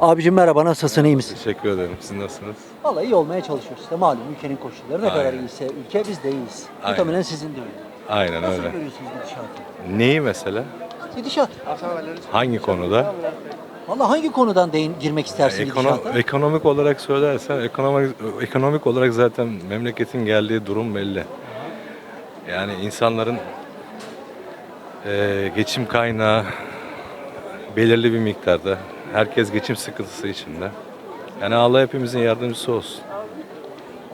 Abicim merhaba nasılsın iyi misin? Teşekkür ederim. Siz nasılsınız? Vallahi iyi olmaya çalışıyoruz işte malum ülkenin koşulları ne kadar iyiyse ülke biz de iyiyiz. Aynen. Muhtemelen sizin de öyle. Aynen Nasıl öyle. görüyorsunuz gidişatı? Neyi mesela? Gidişat. Hangi konuda? Vallahi hangi konudan değin, girmek istersin Ekono- gidişata? ekonomik olarak söylersen ekonomik ekonomik olarak zaten memleketin geldiği durum belli. Yani insanların eee, geçim kaynağı belirli bir miktarda. Herkes geçim sıkıntısı içinde. Yani Allah hepimizin yardımcısı olsun.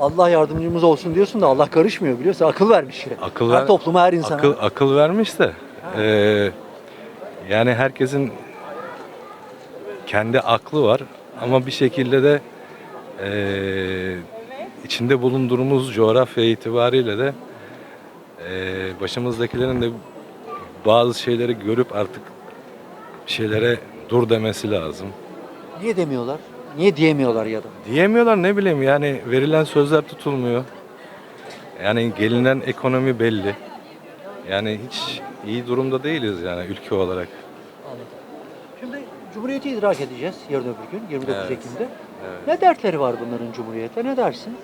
Allah yardımcımız olsun diyorsun da Allah karışmıyor biliyorsun akıl vermiş. Akıl her ver- topluma her insana. Akıl, akıl vermiş de eee, yani herkesin kendi aklı var ama bir şekilde de eee, içinde bulunduğumuz coğrafya itibariyle de eee, başımızdakilerin de bazı şeyleri görüp artık şeylere dur demesi lazım. Niye demiyorlar? Niye diyemiyorlar ya da? Diyemiyorlar ne bileyim yani verilen sözler tutulmuyor. Yani gelinen ekonomi belli. Yani hiç iyi durumda değiliz yani ülke olarak. Anladım. Şimdi Cumhuriyeti idrak edeceğiz yarın öbür gün 29 Evet. Ekim'de. Ne dertleri var bunların Cumhuriyete ne dersin?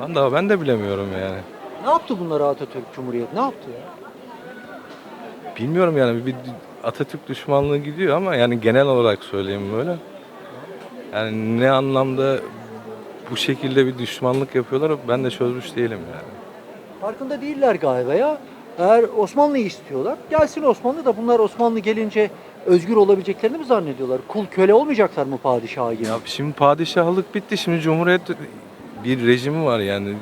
Vallahi ben de bilemiyorum yani. Ne yaptı bunlara Atatürk Cumhuriyet? Ne yaptı ya? Bilmiyorum yani bir Atatürk düşmanlığı gidiyor ama yani genel olarak söyleyeyim böyle. Yani ne anlamda bu şekilde bir düşmanlık yapıyorlar ben de çözmüş değilim yani. Farkında değiller galiba ya. Eğer Osmanlı'yı istiyorlar, gelsin Osmanlı da bunlar Osmanlı gelince özgür olabileceklerini mi zannediyorlar? Kul köle olmayacaklar mı padişaha gibi? Ya şimdi padişahlık bitti. Şimdi cumhuriyet bir rejimi var yani.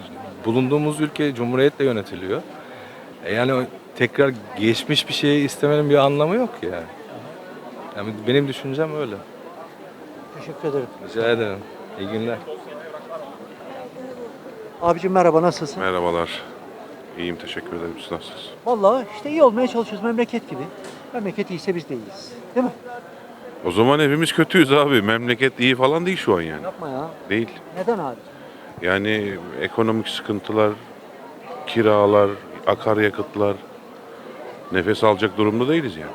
Bulunduğumuz ülke cumhuriyetle yönetiliyor. E yani tekrar geçmiş bir şeyi istemenin bir anlamı yok yani. Yani benim düşüncem öyle. Teşekkür ederim. Rica ederim. İyi günler. Abicim merhaba nasılsın? Merhabalar. İyiyim teşekkür ederim. Siz nasılsınız? Vallahi işte iyi olmaya çalışıyoruz memleket gibi. Memleket iyiyse biz de iyiyiz. Değil mi? O zaman hepimiz kötüyüz abi. Memleket iyi falan değil şu an yani. Yapma ya. Değil. Neden abi? Yani ekonomik sıkıntılar, kiralar, akaryakıtlar nefes alacak durumda değiliz yani.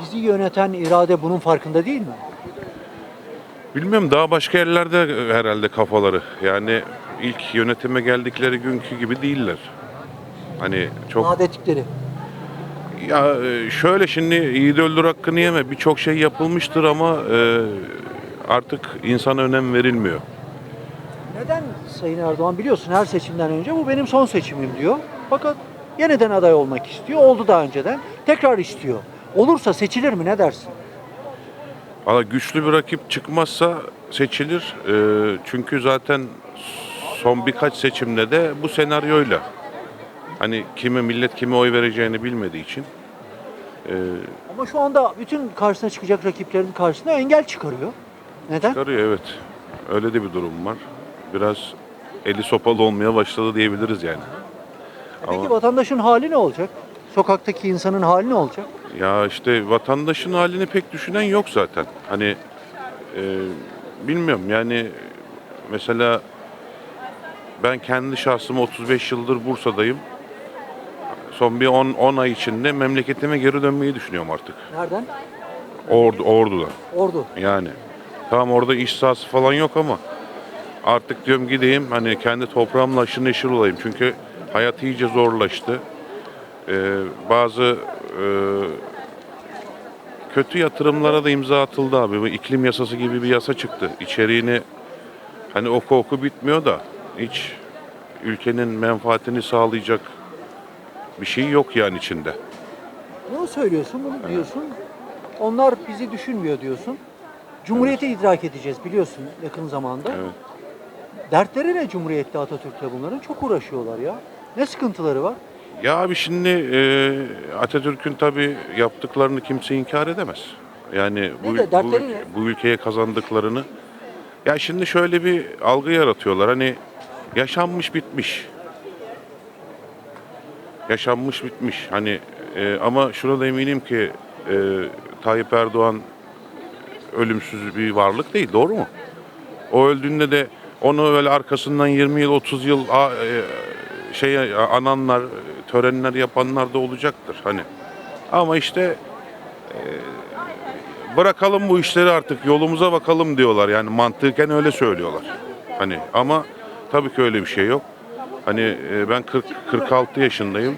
Bizi yöneten irade bunun farkında değil mi? Bilmiyorum daha başka yerlerde herhalde kafaları. Yani ilk yönetime geldikleri günkü gibi değiller. Hani çok Vaat ettikleri. ya e, şöyle şimdi iyi de öldür hakkını yeme. Birçok şey yapılmıştır ama e, artık insana önem verilmiyor. Neden Sayın Erdoğan biliyorsun her seçimden önce bu benim son seçimim diyor. Fakat yeniden aday olmak istiyor. Oldu daha önceden. Tekrar istiyor. Olursa seçilir mi ne dersin? Valla güçlü bir rakip çıkmazsa seçilir. Ee, çünkü zaten son birkaç seçimde de bu senaryoyla hani kime millet kime oy vereceğini bilmediği için e, Ama şu anda bütün karşısına çıkacak rakiplerin karşısına engel çıkarıyor. Neden? çıkarıyor evet. Öyle de bir durum var. Biraz eli sopalı olmaya başladı diyebiliriz yani. Peki Ama- vatandaşın hali ne olacak? Sokaktaki insanın hali ne olacak? Ya işte vatandaşın halini pek düşünen yok zaten. Hani e, bilmiyorum yani mesela ben kendi şahsıma 35 yıldır Bursa'dayım. Son bir 10, 10 ay içinde memleketime geri dönmeyi düşünüyorum artık. Nereden? Ordu, Ordu'dan Ordu. yani. Tamam orada iş sahası falan yok ama artık diyorum gideyim hani kendi toprağımla aşırı neşir olayım. Çünkü hayat iyice zorlaştı. Ee, bazı e, kötü yatırımlara da imza atıldı abi. Bu iklim yasası gibi bir yasa çıktı. İçeriğini hani oku oku bitmiyor da hiç ülkenin menfaatini sağlayacak bir şey yok yani içinde. Ne söylüyorsun bunu diyorsun. Onlar bizi düşünmüyor diyorsun. Cumhuriyeti idrak edeceğiz biliyorsun yakın zamanda. Evet. Dertleri ne Cumhuriyet'te Atatürk'le bunların? Çok uğraşıyorlar ya. Ne sıkıntıları var? Ya abi şimdi e, Atatürk'ün tabii yaptıklarını kimse inkar edemez. Yani bu, de, bu, dertleri ne? bu ülkeye kazandıklarını. Ya şimdi şöyle bir algı yaratıyorlar. Hani yaşanmış bitmiş. Yaşanmış bitmiş. Hani e, ama şuna da eminim ki e, Tayyip Erdoğan ölümsüz bir varlık değil. Doğru mu? O öldüğünde de onu öyle arkasından 20 yıl 30 yıl şey ananlar, törenler yapanlar da olacaktır hani. Ama işte e, bırakalım bu işleri artık yolumuza bakalım diyorlar. Yani mantıken öyle söylüyorlar. Hani ama tabii ki öyle bir şey yok. Hani e, ben 40 46 yaşındayım.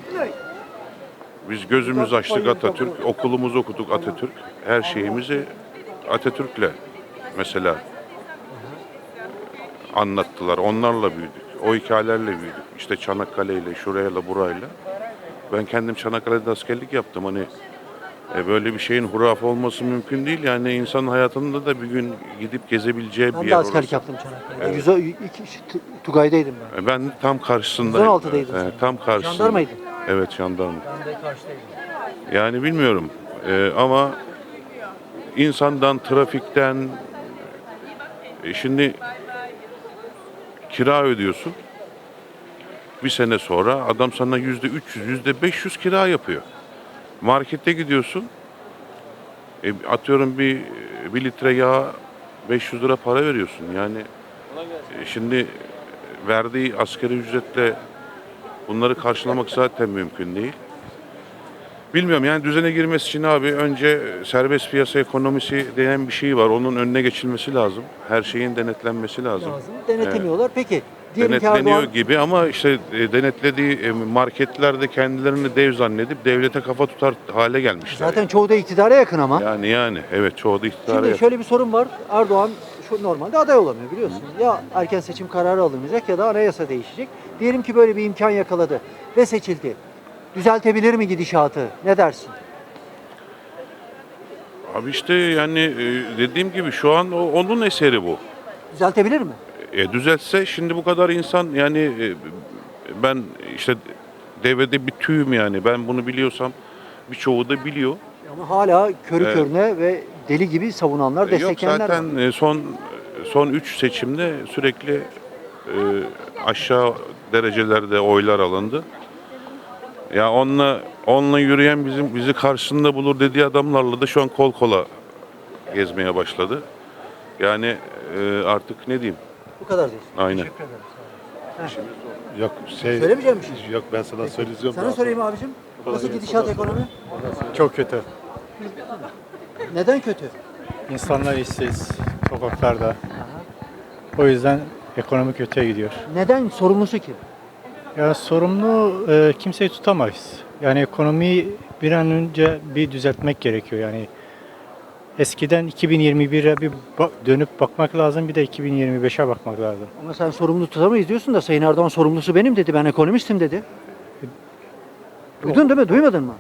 Biz gözümüzü açtık Atatürk, okulumuzu okuduk Atatürk. Her şeyimizi Atatürk'le mesela anlattılar. Onlarla büyüdük. O hikayelerle büyüdük. İşte Çanakkale'yle, şurayla, burayla. Ben kendim Çanakkale'de askerlik yaptım. Hani e, böyle bir şeyin hurafe olması mümkün değil. Yani insanın hayatında da bir gün gidip gezebileceği Ben bir de yer askerlik orası. yaptım Çanakkale'de. Yüzde iki, T- Tugay'daydım ben. E, Ben de tam karşısındayım. 116'daydın E, tam karşısında. Jandarmaydın. Evet jandarma. Ben de karşıdaydım. Yani bilmiyorum Ee, ama insandan, trafikten e, şimdi kira ödüyorsun. Bir sene sonra adam sana yüzde 300, yüzde 500 kira yapıyor. Markete gidiyorsun. e, atıyorum bir, bir litre yağ 500 lira para veriyorsun. Yani e, şimdi verdiği asgari ücretle bunları karşılamak zaten mümkün değil. Bilmiyorum yani düzene girmesi için abi önce serbest piyasa ekonomisi denen bir şey var. Onun önüne geçilmesi lazım. Her şeyin denetlenmesi lazım. Lazım. Denetlemiyorlar. Peki diyelim ki Denetleniyor Erdoğan gibi ama işte e, denetlediği e, marketlerde kendilerini dev zannedip devlete kafa tutar hale gelmişler. zaten çoğu da iktidara yakın ama. Yani yani evet çoğu da iktidara Şimdi yakın. şöyle bir sorun var. Erdoğan şu normalde aday olamıyor biliyorsun. Ya erken seçim kararı alınacak ya da anayasa değişecek. Diyelim ki böyle bir imkan yakaladı ve seçildi. Düzeltebilir mi gidişatı? Ne dersin? Abi işte yani e, dediğim gibi şu an o- onun eseri bu. Düzeltebilir mi? E, düzeltse şimdi bu kadar insan yani e, ben işte devrede bir tüyüm yani ben bunu biliyorsam birçoğu da biliyor. Ama hala körü Evet. körüne ve deli gibi savunanlar, E, Yok destekleyenler var. zaten e, son son 3 seçimde sürekli e, aşağı derecelerde oylar alındı. Ya onunla onunla yürüyen bizim bizi karşısında bulur dediği adamlarla da şu an kol kola gezmeye başladı. Yani e, artık ne diyeyim? Bu kadar diyorsun. Aynen. Teşekkür ederim. Yok şey Söylemeyeceğim bir şey. yok ben sana söyleyeceğim. Sana sorayım abicim. Nasıl gidişat ekonomi? Çok kötü. Neden kötü? İnsanlar işsiz, sokaklarda. O yüzden ekonomi kötüye gidiyor. Neden? Sorumlusu kim? Ya sorumlu e, kimseyi tutamayız. Yani ekonomiyi bir an önce bir düzeltmek gerekiyor. Yani eskiden 2021'e bir ba- dönüp bakmak lazım, bir de 2025'e bakmak lazım. Ama sen sorumlu tutamayız diyorsun da Sayın Erdoğan sorumlusu benim dedi. Ben ekonomistim dedi. Duydun değil mi? Duymadın mı?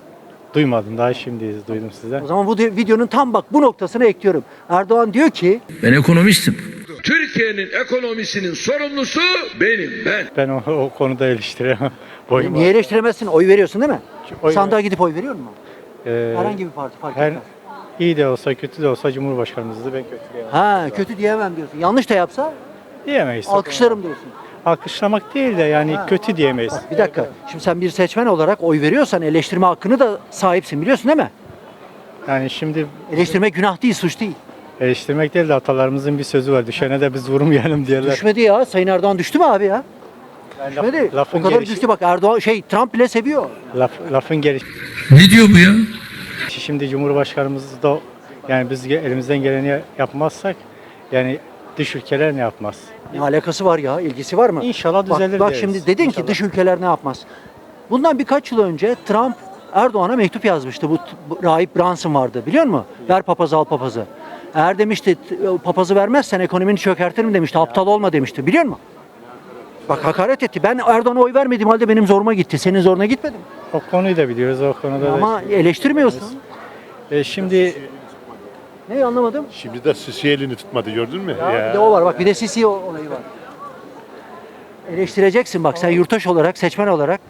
Duymadım, daha şimdi duydum sizden. O zaman bu de- videonun tam bak bu noktasına ekliyorum. Erdoğan diyor ki Ben ekonomistim. Türkiye'nin ekonomisinin sorumlusu benim ben. Ben o, o konuda eleştiremem. Boyum niye eleştiremezsin? Oy veriyorsun değil mi? Oy- Sandığa gidip oy veriyor mu? Ee, Herhangi bir parti fark her, etmez. iyi de olsa kötü de olsa Cumhurbaşkanımızdı ben kötü diyemem. Ha kötü diyemem diyorsun. Yanlış da yapsa Diyemeyiz. alkışlarım diyorsun. Alkışlamak değil de yani kötü diyemeyiz. Bir dakika. Şimdi sen bir seçmen olarak oy veriyorsan eleştirme hakkını da sahipsin biliyorsun değil mi? Yani şimdi Eleştirmek günah değil, suç değil. Eleştirmek değil de atalarımızın bir sözü var. Düşene de biz vurmayalım diyorlar. Düşmedi ya. Sayın Erdoğan düştü mü abi ya? Yani laf- Düşmedi. lafın o kadar gelişi- düştü bak Erdoğan şey Trump bile seviyor. laf, lafın gelişi. Ne diyor bu ya? Şimdi Cumhurbaşkanımız da yani biz ge- elimizden geleni yapmazsak yani dış ülkeler ne yapmaz? Ne alakası var ya? İlgisi var mı? İnşallah Bak, düzelir bak deriz. şimdi dedin İnşallah. ki dış ülkeler ne yapmaz? Bundan birkaç yıl önce Trump Erdoğan'a mektup yazmıştı. Bu, bu rahip Brunson vardı biliyor musun? Ver papazı al papazı. Eğer demişti t- papazı vermezsen ekonomini çökertirim demişti. Aptal olma demişti biliyor musun? Bak hakaret etti. Ben Erdoğan'a oy vermediğim halde benim zoruma gitti. Senin zoruna gitmedi mi? O konuyu da biliyoruz. O konuda da Ama eleştirmiyorsun. E, şimdi Ne anlamadım? Şimdi de Sisi elini tutmadı gördün mü? Ya, Bir de o var bak bir de Sisi olayı var. Eleştireceksin bak sen yurttaş olarak, seçmen olarak.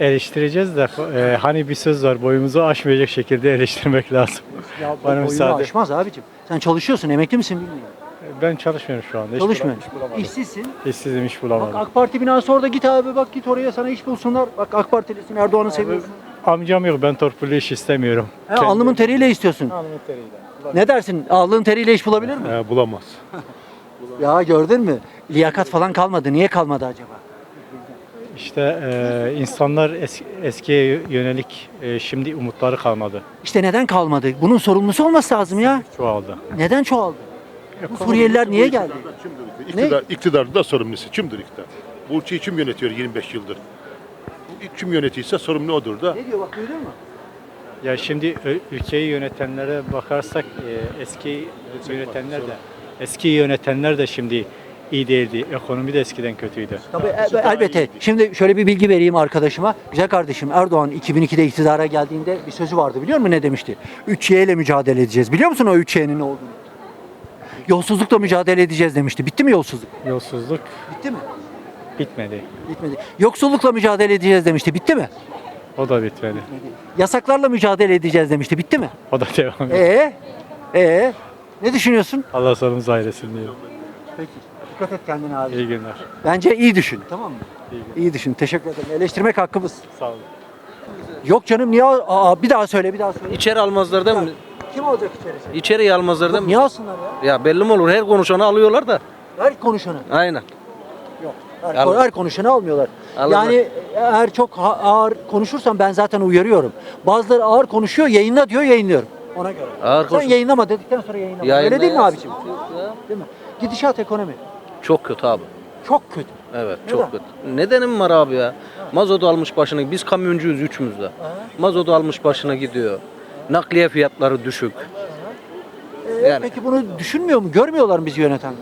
Eleştireceğiz de e, hani bir söz var boyumuzu aşmayacak şekilde eleştirmek lazım. Ya Bana boyunu müsaade. aşmaz abicim. Sen çalışıyorsun, emekli misin bilmiyorum. Ben çalışmıyorum şu anda. Hiç Çalışmıyor. bulam- hiç bulamadım. İşsizsin. İşsizim Bak bulamadım. AK Parti binası orada git abi bak git oraya sana iş bulsunlar. Bak AK Partilisin Erdoğan'ı seviyorsun. Amcam yok ben torpilli iş istemiyorum. He, alnımın teriyle istiyorsun. Alnımın teriyle. Ne dersin? Alnın teriyle iş bulabilir mi? He, bulamaz. Ya gördün mü? Liyakat falan kalmadı. Niye kalmadı acaba? İşte e, insanlar es- eskiye yönelik e, şimdi umutları kalmadı. İşte neden kalmadı? Bunun sorumlusu olması lazım ya. Çoğaldı. Neden çoğaldı? Bu Suriyeliler niye geldi? İktidar, iktidarın da sorumlusu. Kimdir iktidar? Bu ülkeyi kim yönetiyor 25 yıldır? Bu kim yönetiyse sorumlu odur da. Ne diyor bak duydun mu? Ya şimdi ö- ülkeyi yönetenlere bakarsak e, eski yönetenler de eski yönetenler de şimdi iyi değildi. Ekonomi de eskiden kötüydü. Tabii el- elbette. Şimdi şöyle bir bilgi vereyim arkadaşıma. Güzel kardeşim Erdoğan 2002'de iktidara geldiğinde bir sözü vardı biliyor musun ne demişti? 3Y ile mücadele edeceğiz. Biliyor musun o 3Y'nin ne olduğunu? Yolsuzlukla mücadele edeceğiz demişti. Bitti mi yolsuzluk? Yolsuzluk Bitti mi? bitmedi. Bitmedi. Yoksullukla mücadele edeceğiz demişti. Bitti mi? O da bitmedi. Yasaklarla mücadele edeceğiz demişti. Bitti mi? O da devam ediyor. Ee? Ee? Ne düşünüyorsun? Allah sonumuzu hayretsin diyor. Peki. Dikkat et kendine abi. İyi günler. Bence iyi düşün. Tamam mı? İyi günler. İyi düşün. Teşekkür ederim. Eleştirmek hakkımız. Sağ olun. Yok canım niye? Aa, bir daha söyle bir daha söyle. İçeri almazlar değil mi? Kim olacak içerisi? İçeri almazlar değil mi? Niye alsınlar ya? Ya belli mi olur? Her konuşanı alıyorlar da. Her konuşanı. Aynen. Yok. Her, Al- her konuşanı almıyorlar. Alırlar. Yani eğer çok ha- ağır konuşursam ben zaten uyarıyorum. Bazıları ağır konuşuyor, yayınla diyor, yayınlıyorum. Ona göre. Ağır Sen konuş- yayınlama dedikten sonra yayınlama. Öyle değil mi abiciğim? Değil mi? Gidişat ekonomi. Çok kötü abi. Çok kötü. Evet Neden? çok kötü. Nedenim var abi ya? Mazot almış başına. Biz kamyoncuyuz üçümüz de. Mazot almış başına gidiyor. Nakliye fiyatları düşük. Ee, Yani. Peki bunu düşünmüyor mu? Görmüyorlar mı bizi yönetenler?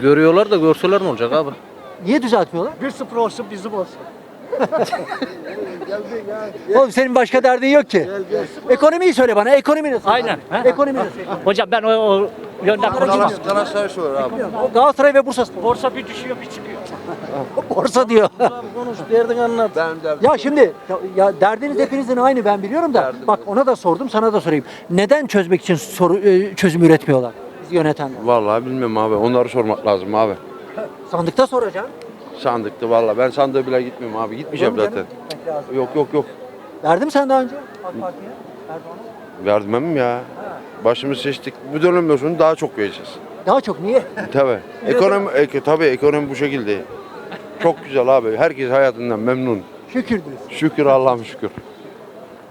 Görüyorlar da görseler ne olacak abi? Niye düzeltmiyorlar? Bir sıfır olsun bizim olsun. Oğlum senin başka derdin yok ki. Ekonomiyi söyle bana. Ekonomi nasıl? Aynen? Ekonomi nasıl? Hocam ben o, o yönden konuşmam. Galatasaray olur abi. Galatasaray ve Bursa Spor. Borsa bir düşüyor bir çıkıyor. Borsa diyor. Konuş derdin anlat. ya şimdi ya, ya derdiniz hepinizin aynı ben biliyorum da. Bak ona da sordum sana da sorayım. Neden çözmek için soru, e, çözüm üretmiyorlar? Yönetenler. Vallahi bilmiyorum abi. Onları sormak lazım abi. Sandıkta soracaksın. Sandıktı vallahi. Ben sandığa bile gitmiyorum abi. Gitmeyeceğim zaten. Yok yok yok. Verdim sen daha önce AK Parti'ye. Erdoğan'a. Vermem ya. Başımız seçtik. Bu dönemden sonra daha çok vereceğiz. Daha çok niye? Tabii. Ekonomi, ek, tabii ekonomi bu şekilde. Çok güzel abi. Herkes hayatından memnun. Şükür diyorsun. Şükür Allah'ım şükür.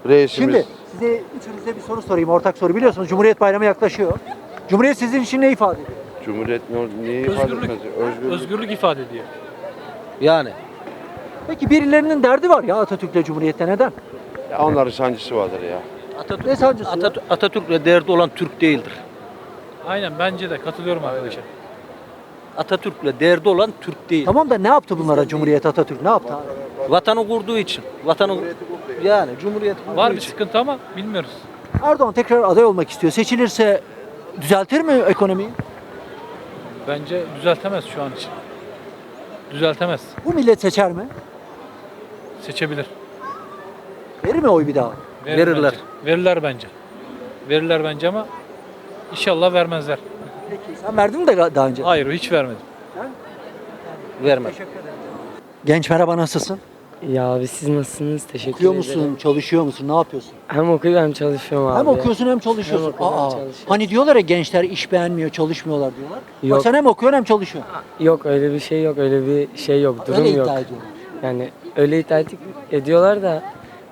Reisimiz. Şimdi size üçünüze bir soru sorayım. Ortak soru biliyorsunuz. Cumhuriyet Bayramı yaklaşıyor. Cumhuriyet sizin için ne ifade ediyor? Cumhuriyet ne, neyi ifade Özgürlük. etmez? Özgürlük. Özgürlük ifade ediyor. Yani. Peki birilerinin derdi var ya Atatürk'le Cumhuriyet'te neden? Ya onların sancısı vardır ya. Atatürk, Ne sancısı ya? Atatürk, Atatürk'le derdi olan Türk değildir. Aynen bence de katılıyorum arkadaşa. Atatürk'le derdi olan Türk değil. Tamam da ne yaptı bunlara Cumhuriyet Atatürk? Ne yaptı? Vatanı kurduğu için. Vatanı yani Cumhuriyet kurduğu Var bir için. sıkıntı ama bilmiyoruz. Erdoğan tekrar aday olmak istiyor. Seçilirse düzeltir mi ekonomiyi? Bence düzeltemez şu an için. Düzeltemez. Bu millet seçer mi? Seçebilir. Verir mi oy bir daha? Verir Verirler. bence. Verirler bence. Verirler bence ama inşallah vermezler. Peki sen verdin mi de daha önce? Hayır hiç vermedim. Vermez. Genç merhaba nasılsın? Ya abi siz nasılsınız? Teşekkür Okuyor ederim. musun? Çalışıyor musun? Ne yapıyorsun? Hem okuyorum hem çalışıyorum abi. Hem okuyorsun hem çalışıyorsun. Hem okuyorum hem Aa, çalışıyorum. hani diyorlar ya gençler iş beğenmiyor, çalışmıyorlar diyorlar. Bak Yok. sen hem okuyorsun hem çalışıyorsun. Yok öyle bir şey yok. Öyle bir şey yok. Durum Öyle yok. iddia ediyorlar. Yani öyle iddia ediyorlar da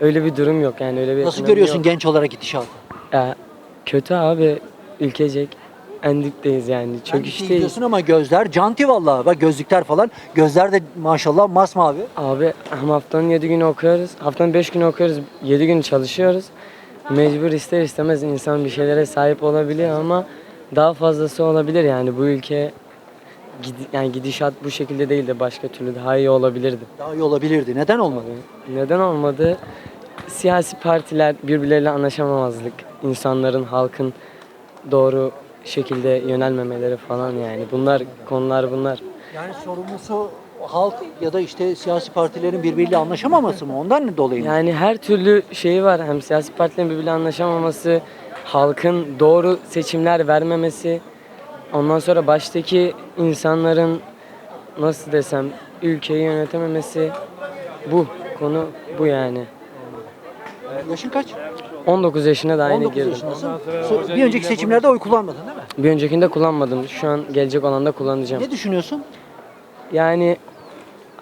öyle bir durum yok. Yani öyle bir Nasıl ekonomi görüyorsun yok. genç olarak gidişatı? Ya, kötü abi. Ülkecek. En dipteyiz yani. Çok bir şey işteyiz. diyorsun ama gözler canti vallahi. Bak gözlükler falan. Gözler de maşallah masmavi. Abi hem haftanın 7 günü okuyoruz. Haftanın 5 günü okuyoruz. 7 gün çalışıyoruz. Mecbur ister istemez insan bir şeylere sahip olabiliyor ama daha fazlası olabilir yani bu ülke gidi- yani gidişat bu şekilde değil de başka türlü daha iyi olabilirdi. Daha iyi olabilirdi. Neden olmadı? Neden olmadı? Siyasi partiler birbirleriyle anlaşamamazlık, insanların, halkın doğru şekilde yönelmemeleri falan yani. Bunlar konular bunlar. Yani sorumlusu halk ya da işte siyasi partilerin birbiriyle anlaşamaması mı? Ondan dolayı mı? Yani her türlü şeyi var. Hem siyasi partilerin birbiriyle anlaşamaması, halkın doğru seçimler vermemesi, ondan sonra baştaki insanların nasıl desem ülkeyi yönetememesi bu konu bu yani. Yaşın kaç? 19 yaşına da yeni 19 girdim. yaşındasın. So- Bir önceki seçimlerde oy kullanmadın değil mi? Bir öncekinde kullanmadım. Şu an gelecek olan da kullanacağım. Ne düşünüyorsun? Yani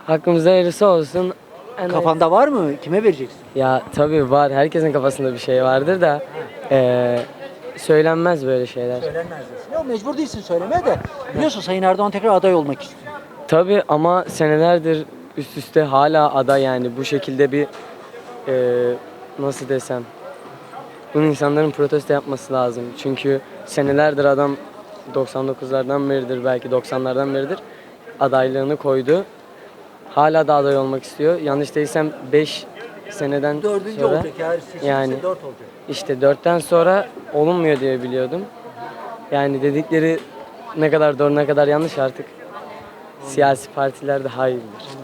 Hakkımızda hayırlısı olsun. En Kafanda var mı? Kime vereceksin? Ya tabii var. Herkesin kafasında bir şey vardır da eee, söylenmez böyle şeyler. Söylenmez diyorsun. Yok mecbur değilsin söylemeye de. Biliyorsun Sayın Erdoğan tekrar aday olmak istiyor. Tabii ama senelerdir üst üste hala aday yani bu şekilde bir eee, nasıl desem bunu insanların protesto yapması lazım. Çünkü senelerdir adam 99'lardan beridir belki 90'lardan beridir adaylığını koydu. Hala da aday olmak istiyor. Yanlış değilsem 5 seneden Dördüncü sonra olacak. Seçilirse Yani- dört olacak. işte dörtten sonra olunmuyor diye biliyordum. Yani dedikleri ne kadar doğru ne kadar yanlış artık siyasi partiler daha iyi bilir.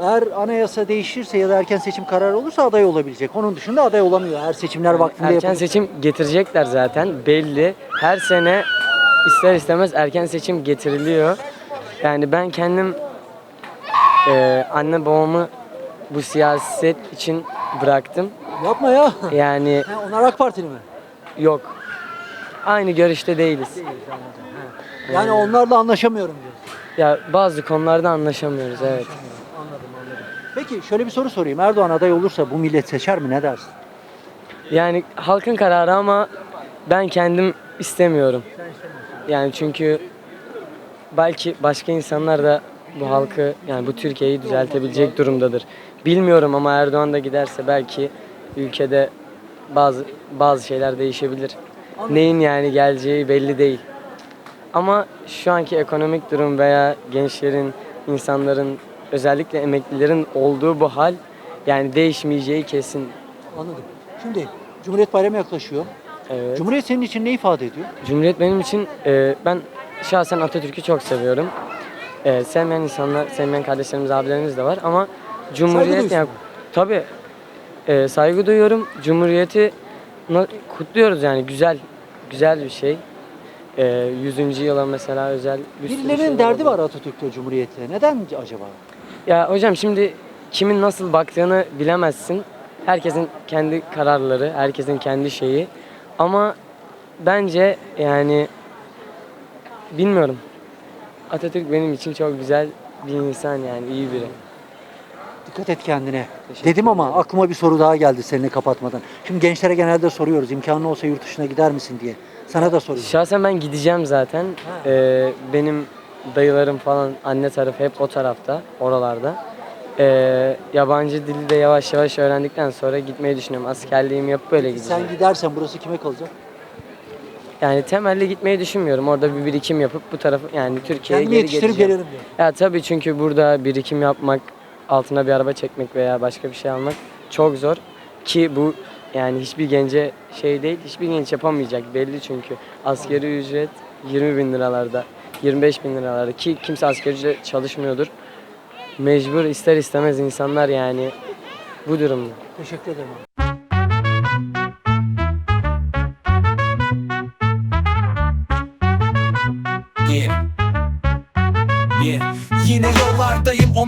Eğer anayasa değişirse ya da erken seçim kararı olursa aday olabilecek. Onun dışında aday olamıyor. Eğer seçimler vaktinde Erken yapılır. seçim getirecekler zaten belli. Her sene ister istemez erken seçim getiriliyor. Yani ben kendim eee, anne babamı bu siyaset için bıraktım. Yapma ya. Yani Ha, onlar AK Partili mi? yok. Aynı görüşte değiliz. Yani onlarla anlaşamıyorum diyorsun. Ya bazı konularda anlaşamıyoruz evet. Anladım anladım. Peki şöyle bir soru sorayım. Erdoğan aday olursa bu millet seçer mi? Ne dersin? Yani halkın kararı ama ben kendim istemiyorum. Yani çünkü belki başka insanlar da bu halkı yani bu Türkiye'yi düzeltebilecek durumdadır. Bilmiyorum ama Erdoğan da giderse belki ülkede bazı bazı şeyler değişebilir. Neyin yani geleceği belli değil. Ama şu anki ekonomik durum veya gençlerin, insanların, özellikle emeklilerin olduğu bu hal yani değişmeyeceği kesin. Anladım. Şimdi Cumhuriyet Bayramı yaklaşıyor. Evet. Cumhuriyet senin için ne ifade ediyor? Cumhuriyet benim için e, ben şahsen Atatürk'ü çok seviyorum. E, sevmeyen insanlar, sevmeyen kardeşlerimiz, abilerimiz de var ama Cumhuriyet yani tabii e, saygı duyuyorum. Cumhuriyeti kutluyoruz yani güzel güzel bir şey. E, 100. yıla mesela özel bir Birilerinin şeyler derdi var Atatürk'le Cumhuriyet'le. Neden acaba? Ya hocam şimdi kimin nasıl baktığını bilemezsin. Herkesin kendi kararları, herkesin kendi şeyi. Ama bence yani bilmiyorum. Atatürk benim için çok güzel bir insan yani iyi biri. Dikkat et kendine. Teşekkür Dedim ama aklıma bir soru daha geldi seninle kapatmadan. Şimdi gençlere genelde soruyoruz imkanı olsa yurt dışına gider misin diye. Sana da soruyorum. Şahsen ben gideceğim zaten. Ee, benim dayılarım falan anne tarafı hep o tarafta, oralarda. Ee, yabancı dili de yavaş yavaş öğrendikten sonra gitmeyi düşünüyorum. Askerliğimi yapıp böyle gideceğim. Sen gidersen burası kime kalacak? Yani temelli gitmeyi düşünmüyorum. Orada bir birikim yapıp bu tarafı yani Türkiye'ye Kendimi geri yetiştirip geleceğim. gelirim diyor. Ya tabii çünkü burada birikim yapmak, altına bir araba çekmek veya başka bir şey almak çok zor. Ki bu yani hiçbir gence şey değil, hiçbir genç yapamayacak belli çünkü. Askeri ücret 20 bin liralarda, 25 bin liralarda ki kimse asgari ücret çalışmıyordur. Mecbur ister istemez insanlar yani bu durumda. Teşekkür ederim. Yeah.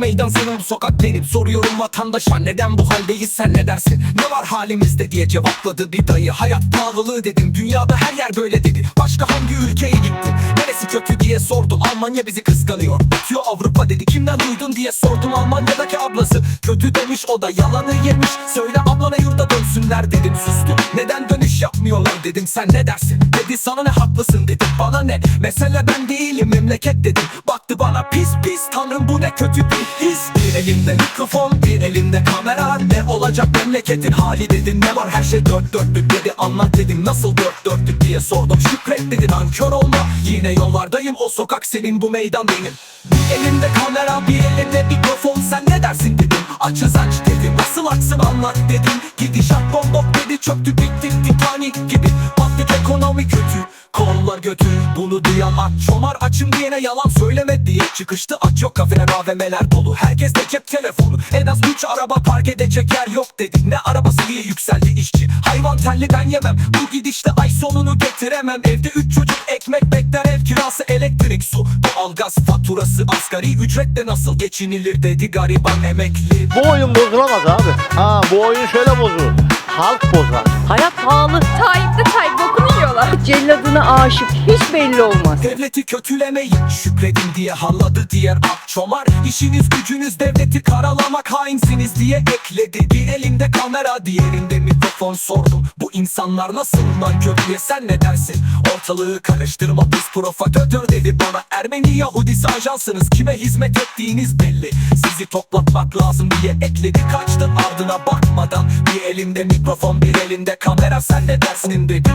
Meydan bu sokak benim Soruyorum vatandaşa neden bu haldeyiz? Sen ne dersin? Ne var halimizde diye cevapladı bir dayı. Hayat pahalılığı dedim. Dünyada her yer böyle dedi. Başka hangi ülkeye gittin? Neresi kötü diye sordu. Almanya bizi kıskanıyor. Bitiyor Avrupa dedi. Kimden duydun diye sordum. Almanya'daki ablası kötü demiş. O da yalanı yemiş. Söyle ablana yurda dönsünler dedim. Sustu. Neden dönüş yapmıyorlar dedim. Sen ne dersin? Dedi sana ne haklısın dedim bana ne? Mesele ben değilim memleket dedim Baktı bana pis pis tanrım bu ne kötü bir his. Bir elimde mikrofon bir elimde kamera. Ne olacak memleketin hali? dedin Ne var? Her şey dört dörtlük dedi. Anlat dedim. Nasıl dört dörtlük? diye sordum. Şükret dedi. Nankör olma. Yine yollardayım o sokak senin bu meydan benim Bir elimde kamera bir elimde mikrofon. Sen ne dersin? dedim Açız aç dedim Nasıl açsın anlat dedim. Gidişat bombok dedi çöktü bitti Titanic gibi. Battık ekonomi kötü Kollar götü Bunu duyan aç çomar açım diyene yalan söyleme diye Çıkıştı aç yok kafeler AVM'ler dolu Herkes de cep telefonu En az 3 araba park edecek yer yok dedik Ne arabası diye yükseldi işçi Hayvan telli ben yemem Bu gidişte ay sonunu getiremem Evde 3 çocuk ekmek bekler ev kirası elektrik su Bu algı Doğalgaz faturası asgari ücretle nasıl geçinilir dedi gariban emekli Bu oyun bozulamaz abi. Ha bu oyun şöyle bozulur. Halk bozar. Hayat pahalı. Tayyip de Tayyip bokunu yiyorlar. Celladına aşık hiç belli olmaz. Devleti kötülemeyin şükredin diye halladı diğer akçomar İşiniz gücünüz devleti karalamak hainsiniz diye ekledi. Bir elinde kamera diğerinde mikrofon sordum. Bu insanlar nasıl lan kötüye? Sen ne dersin? Ortalığı karıştırma biz provokatör dedi bana. Ermeni Yahudisi ajansınız kime hizmet ettiğiniz belli. Sizi toplatmak lazım diye ekledi. Kaçtın ardına bakmadan. Bir elimde mikrofon bir elinde kamera. Sen ne dersin dedi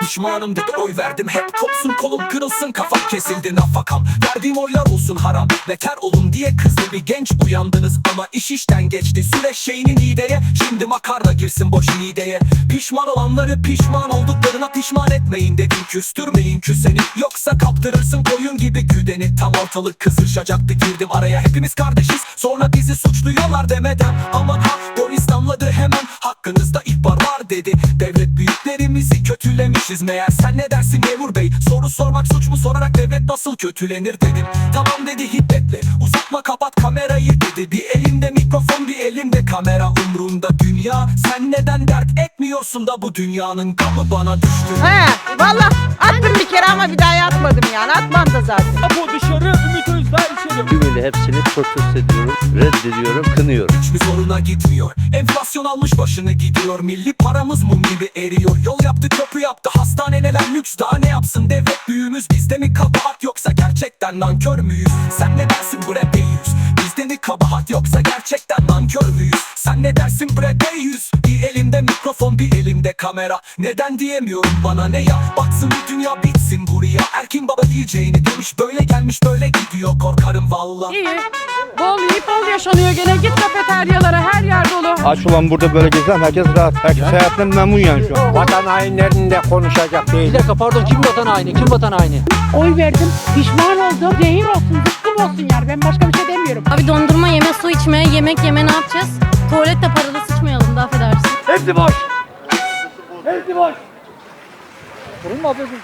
Pişmanım dedi oy verdim hep. Kopsun kolum kırılsın kafam kesildi nafakam. Verdiğim oylar olsun haram beter olun diye kızdı. Bir genç uyandınız Ama iş işten geçti. Süreç şeyinin ideye Şimdi makarna girsin boş ideye Pişman olanları pişman olduklarına pişman etmeyin dedim. Küstürmeyin küseni yoksa kaptırırsın koyun gibi güdeni. Tam ortalık kızışacaktı girdim araya. Hepimiz kardeşiz Sonra bizi suçluyorlar demeden. Aman ha polis damladı hemen hakkınızda ihbar var dedi. Devlet büyüklerimizi kötülemişiz meğer. Sen ne dersin memur bey? Soru sormak suç mu? Sorarak devlet nasıl kötülenir dedim. Tamam dedi hiddetle. Uzatma kapat kamerayı dedi. Bir elimde mikrofon bir elimde kamera. Umrunda dünya. Sen neden dert etmiyorsun da bu dünyanın gamı bana düştü? He valla attım bir kere ama bir daha atmadım yani. Atmam da zaten. Bu dışarı Ümit. Tümüyle hepsini protesto ediyorum, reddediyorum, kınıyorum. Hiçbir zoruna gitmiyor. Enflasyon almış başını gidiyor. Milli paramız mum gibi eriyor. Yol yaptı köprü yaptı. Hastaneler lüks daha ne yapsın Devlet büyüğümüz bizde mi kabahat Yoksa gerçekten nankör müyüz? Sen ne dersin bre yüz? Bizde mi kabahat yoksa gerçekten nankör müyüz Sen ne dersin bre yüz Bir elimde mikrofon bir elimde kamera Neden diyemiyorum bana ne ya Baksın bir dünya bitsin buraya Erkin baba diyeceğini demiş Böyle gelmiş böyle gidiyor korkarım valla İyi. Bol yiyip bol yaşanıyor gene. Git kafeteryalara her yer dolu. Aç olan burada böyle gezen herkes rahat. Herkes hayatından memnun yani şu an. Vatan hainlerinde konuşacak Bir değil. dakika pardon kim vatan haini? Kim vatan haini? Oy verdim. Pişman oldum. Zehir olsun, zıkkım olsun yani. Ben başka bir şey demiyorum. Abi dondurma yeme, su içme, yemek yeme ne yapacağız? Tuvalette paralı sıçmayalım da affedersin. Hepsi boş. Hepsi boş. Durun mu ablacığım?